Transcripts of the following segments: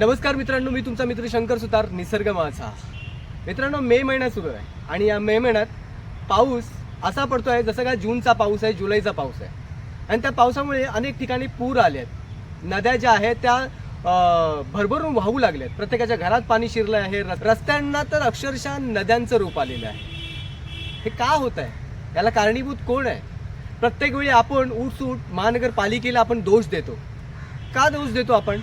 नमस्कार मित्रांनो मी तुमचा मित्र शंकर सुतार निसर्ग माझा. मित्रांनो मे महिना सुरू आहे आणि या मे महिन्यात पाऊस असा पडतो आहे जसं काय जूनचा पाऊस आहे जुलैचा पाऊस आहे. आणि त्या पावसामुळे अनेक ठिकाणी पूर आले आहेत. नद्या ज्या आहेत त्या भरभरून वाहू लागल्यात प्रत्येकाच्या घरात पाणी शिरलं आहे. रस्त्यांना तर अक्षरशः नद्यांचं रूप आलेलं आहे. हे का होत आहे याला कारणीभूत कोण आहे? प्रत्येक वेळी आपण उठसूट महानगरपालिकेला आपण दोष देतो. का दोष देतो आपण?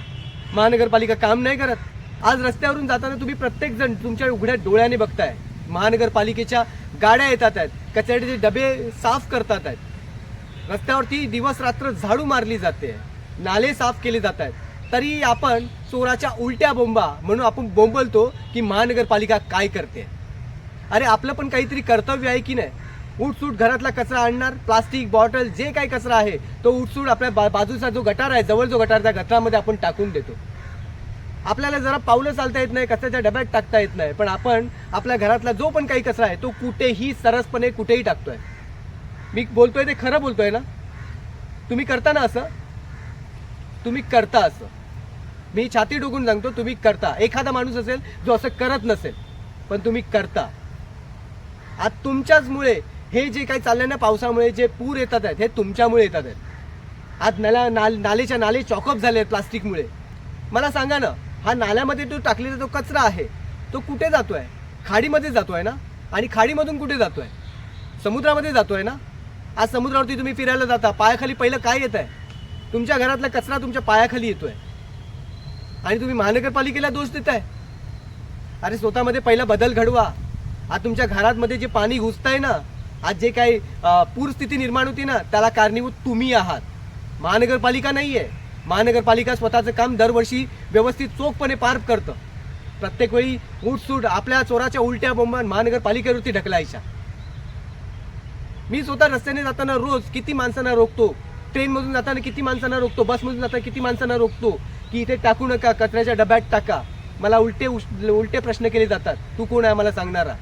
महानगरपालिका काम नाही करत. आज रस्त्यावरून जाताना तुम्ही प्रत्येक जण तुमच्या उघड्या डोळ्याने बघताय. महानगरपालिकेच्या गाड्या येतात आहेत. कचऱ्याचे डबे साफ करतात आहेत. रस्त्यावरती दिवस रात्र झाडू मारली जाते. नाले साफ केले जात आहेत. तरी आपण चोराच्या उलट्या बोंबा म्हणून आपण बोंबलतो की महानगरपालिका काय करते. अरे आपलं पण काहीतरी कर्तव्य आहे की नाही? उठसूट घरातला कचरा आणणार प्लास्टिक बॉटल जे काही कचरा आहे तो उठसूट आपल्या बा बाजूचा जो गटार आहे जवळ जो गटार त्या गटारामध्ये आपण टाकून देतो. आपल्याला जरा पावलं चालता येत नाही कचऱ्याच्या डब्यात टाकता येत नाही पण आपण आपल्या घरातला जो पण काही कचरा आहे तो कुठेही सरसपणे कुठेही टाकतोय. मी बोलतोय ते खरं बोलतोय ना? तुम्ही करता ना असं? तुम्ही करता असं. मी छाती डोकून सांगतो तुम्ही करता. एखादा माणूस असेल जो असं करत नसेल पण तुम्ही करता. आज तुमच्याचमुळे हे जे काही चाललंय ना पावसामुळे जे पूर येतात आहेत हे तुमच्यामुळे येतात आहेत. आज नाल्या नाल नालेच्या नाले चॉकअप झाले आहेत प्लास्टिकमुळे. मला सांगा ना हा नाल्यामध्ये जो टाकलेला जो कचरा आहे तो कुठे जातो आहे खाडीमध्ये आहे ना? आणि खाडीमधून कुठे जातो आहे समुद्रामध्ये जातो आहे ना? आज समुद्रावरती तुम्ही फिरायला जाता पायाखाली पहिलं काय येत आहे तुमच्या घरातला कचरा तुमच्या पायाखाली येतो आहे आणि तुम्ही महानगरपालिकेला दोष देत आहे अरे स्वतःमध्ये पहिला बदल घडवा. आज तुमच्या घरातमध्ये जे पाणी घुसतंय ना आज जे काही पूरस्थिती निर्माण होती ना त्याला कारणीभूत तुम्ही आहात. महानगरपालिका नाही आहे महानगरपालिका स्वतःचं काम दरवर्षी व्यवस्थित चोखपणे पार करतं. प्रत्येक वेळी उठसूट आपल्या चोराच्या उलट्या बोंबा महानगरपालिकेवरती ढकलायच्या. मी स्वतः रस्त्याने जाताना रोज किती माणसांना रोखतो ट्रेनमधून जाताना किती माणसांना रोखतो बसमधून जाताना किती माणसांना रोखतो की इथे टाकू नका कचऱ्याच्या डब्यात टाका. मला उलटे उलटे प्रश्न केले जातात. तू कोण आहे मला सांगणारा?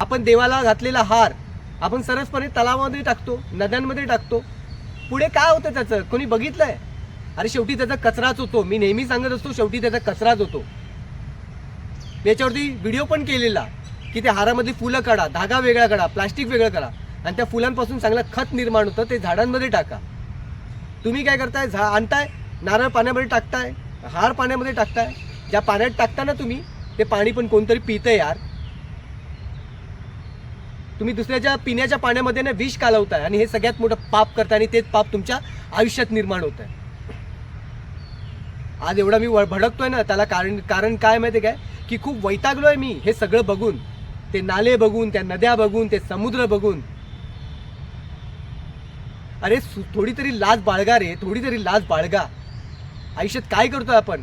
आपण देवाला घातलेला हार आपण सरसपणे तलावामध्ये टाकतो नद्यांमध्ये टाकतो. पुढे काय होतं त्याचं? कोणी बघितलंय? अरे शेवटी त्याचा कचराच होतो. मी नेहमी सांगत असतो शेवटी त्याचा कचराच होतो. मी याच्यावरती व्हिडिओ पण केलेला की त्या हारामधली फुलं काढा धागा वेगळा काढा प्लास्टिक वेगळं करा. आणि त्या फुलांपासून चांगलं खत निर्माण होतं ते झाडांमध्ये टाका. तुम्ही काय करताय? झा आणताय? नारळ पाण्यामध्ये टाकताय? हार पाण्यामध्ये टाकताय? ज्या पाण्यात टाकता ना तुम्ही ते पाणी पण कोणतरी पितं यार. तुम्ही दुसऱ्याच्या पिण्याच्या पाण्यामध्ये ना विष कालवताय आणि हे सगळ्यात मोठं पाप करताय आणि तेच पाप तुमच्या आयुष्यात निर्माण होत आहे आज एवढा मी भडकतोय ना त्याला कारण कारण काय माहिती काय? की खूप वैतागलोय मी हे सगळं बघून. ते नाले बघून त्या नद्या बघून ते समुद्र बघून. अरे थोडी तरी लाज बाळगा रे थोडी तरी लाज बाळगा. आयुष्यात काय करतोय आपण?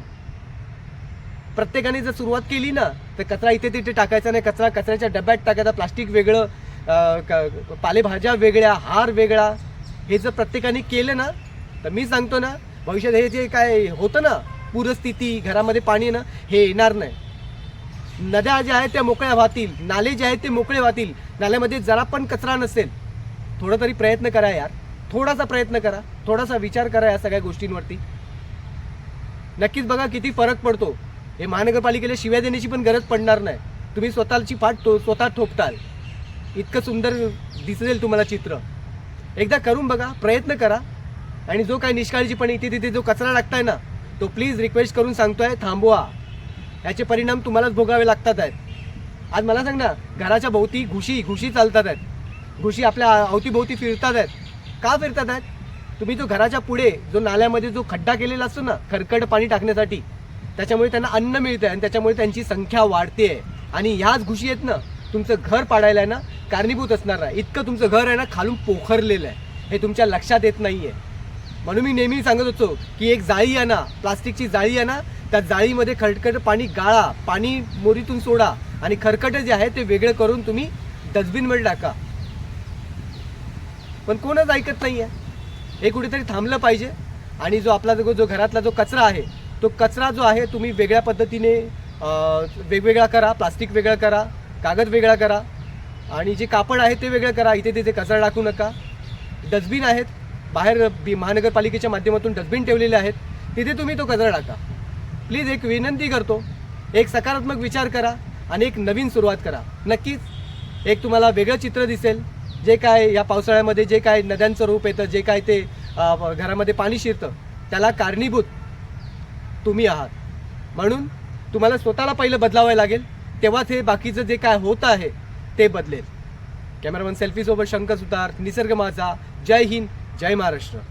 प्रत्येकाने जर सुरुवात केली ना तर कचरा इथे तिथे टाकायचा नाही कचरा कचऱ्याच्या डब्यात टाकायचा प्लास्टिक वेगळं पालेभाज्या वेगळ्या हार वेगळा हे जर प्रत्येकाने केलं ना तर मी सांगतो ना भविष्यात हे जे काय होतं ना पूरस्थिती घरामध्ये पाणी ना हे येणार नाही. नद्या ज्या आहेत त्या मोकळ्या वाहतील नाले जे आहेत ते मोकळे वाहतील नाल्यामध्ये जरा पण कचरा नसेल थोडा तरी प्रयत्न करा यार. थोडासा प्रयत्न करा थोडासा विचार करा या सगळ्या गोष्टींवरती. नक्कीच बघा किती फरक पडतो. हे महानगरपालिकेला शिव्या देण्याची पण गरज पडणार नाही. तुम्ही स्वतःची पाठ तो स्वतः ठोकताल. इतकं सुंदर दिसेल तुम्हाला चित्र. एकदा करून बघा प्रयत्न करा. आणि जो काही निष्काळजीपणे इथे तिथे जो कचरा लागताय ना तो प्लीज रिक्वेस्ट करून सांगतोय थांबवा. याचे परिणाम तुम्हालाच भोगावे लागतात आहेत. आज मला सांग ना घराच्या भोवती घुशी घुशी चालतात आहेत. घुशी आपल्या अवतीभोवती फिरतात आहेत. का फिरतात आहेत? तुम्ही जो घराच्या पुढे जो नाल्यामध्ये जो खड्डा केलेला असतो ना खरकट पाणी टाकण्यासाठी त्याच्यामुळे त्यांना अन्न मिळतं आणि त्याच्यामुळे त्यांची संख्या वाढते. आणि ह्याच घुशी आहेत ना तुमचं घर पाडायला आहे ना कारणीभूत असणार आहे इतकं तुमचं घर आहे ना खालून पोखरलेलं आहे. हे तुमच्या लक्षात येत नाही आहे म्हणून मी नेहमी सांगत होतो की एक जाळी आहे ना प्लास्टिकची जाळी आहे ना त्या जाळीमध्ये खरकट पाणी गाळा पाणी मोरीतून सोडा आणि खरकट जे आहे ते वेगळं करून तुम्ही डस्टबिनमध्ये टाका. पण कोणच ऐकत नाही आहे हे कुठेतरी थांबलं पाहिजे आणि जो आपला जो घरातला जो कचरा आहे तो कचरा जो आहे तुम्ही वेगळ्या पद्धतीने वेगवेगळा करा प्लास्टिक वेगळा करा कागद वेगळा करा आणि जे कापड आहे ते वेगळं करा इथे तिथे कचरा टाकू नका. डस्टबिन आहेत बाहेर बी महानगरपालिकेच्या माध्यमातून डस्टबिन ठेवलेले आहेत तिथे तुम्ही तो कचरा टाका. प्लीज एक विनंती करतो एक सकारात्मक विचार करा आणि एक नवीन सुरुवात करा. नक्कीच एक तुम्हाला वेगळं चित्र दिसेल जे काय या पावसाळ्यामध्ये जे काय नद्यांचं रूप येतं जे काय ते घरामध्ये पाणी शिरतं त्याला कारणीभूत तुम्ही आहात. म्हणून तुम्हाला स्वतःला पहिलं बदलावं लागेल तेव्हाच हे बाकीचं जे काय होतं आहे ते बदलेल. कॅमेरामन सेल्फीसोबत शंकर सुतार निसर्ग माझा जय हिंद जय महाराष्ट्र.